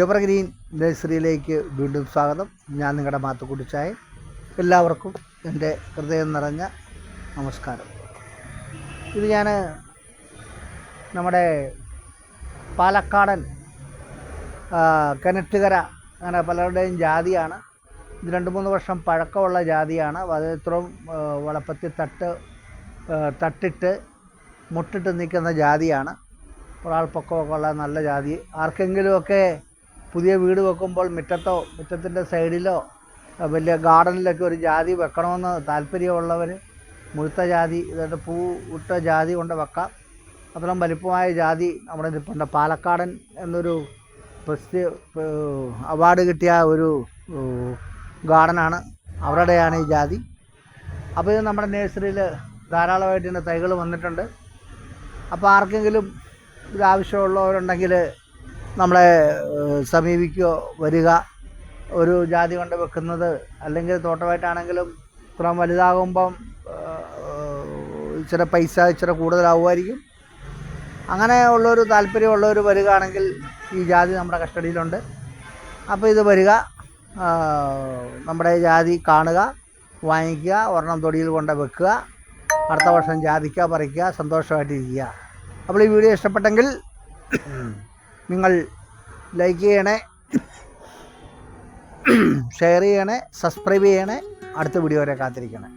Evergreen നഴ്സറിയിലേക്ക് വീണ്ടും സ്വാഗതം. ഞാൻ നിങ്ങളുടെ മാത്തുക്കുട്ടിച്ചായ എല്ലാവർക്കും എന്റെ ഹൃദയം നിറഞ്ഞ നമസ്കാരം. ഇത് ഞാൻ നമ്മുടെ പാലക്കാടൻ കിണറ്റുകര അങ്ങനെ പലരുടെയും ജാതിയാണ്. ഇത് രണ്ട് മൂന്ന് വർഷം പഴക്കമുള്ള ജാതിയാണ്. അത് ഇത്രയും തട്ട് തട്ടിട്ട് മുട്ടിട്ട് നിൽക്കുന്ന ജാതിയാണ്. ഒരാൾ പൊക്കമൊക്കെ ഉള്ള നല്ല ജാതി. ആർക്കെങ്കിലുമൊക്കെ പുതിയ വീട് വെക്കുമ്പോൾ മുറ്റത്തോ മുറ്റത്തിന്റെ സൈഡിലോ വലിയ ഗാർഡനിലൊക്കെ ഒരു ജാതി വെക്കണമെന്ന് താല്പര്യമുള്ളവർ മുഴുത്ത ജാതി ഇതായിട്ട് പൂ ഇട്ട ജാതി കൊണ്ട് വെക്കാം. അത്രയും വലിപ്പമായ ജാതി നമ്മുടെ ഇപ്പോൾ പാലക്കാടൻ എന്നൊരു പ്രസിദ്ധ അവാർഡ് കിട്ടിയ ഒരു ഗാർഡനാണ് അവരുടെയാണ് ഈ ജാതി. അപ്പോൾ ഇത് നമ്മുടെ നേഴ്സറിയിൽ ധാരാളമായിട്ട് ഇതിന്റെ തൈകൾ വന്നിട്ടുണ്ട്. അപ്പോൾ ആർക്കെങ്കിലും ഇത് ആവശ്യമുള്ളവരുണ്ടെങ്കിൽ നമ്മളെ സമീപിക്കുക വരിക. ഒരു ജാതി കൊണ്ട് വെക്കുന്നത് അല്ലെങ്കിൽ തോട്ടമായിട്ടാണെങ്കിലും ഇത്ര വലുതാകുമ്പം ഇച്ചിരി പൈസ ഇച്ചിരി കൂടുതലാവുമായിരിക്കും. അങ്ങനെ ഉള്ളൊരു താല്പര്യമുള്ളവർ വരികയാണെങ്കിൽ ഈ ജാതി നമ്മുടെ കസ്റ്റഡിയിലുണ്ട്. അപ്പോൾ ഇത് വരിക നമ്മുടെ ജാതി കാണുക വാങ്ങിക്കുക ഒരെണ്ണം തൊടിയിൽ കൊണ്ട് വെക്കുക അടുത്ത വർഷം ജാതിക്ക പറിക്കുക സന്തോഷമായിട്ടിരിക്കുക. അപ്പോൾ ഈ വീഡിയോ ഇഷ്ടപ്പെട്ടെങ്കിൽ നിങ്ങൾ ലൈക്ക് ചെയ്യണേ ഷെയർ ചെയ്യണേ സബ്സ്ക്രൈബ് ചെയ്യണേ അടുത്ത വീഡിയോ വരെ കാത്തിരിക്കണേ.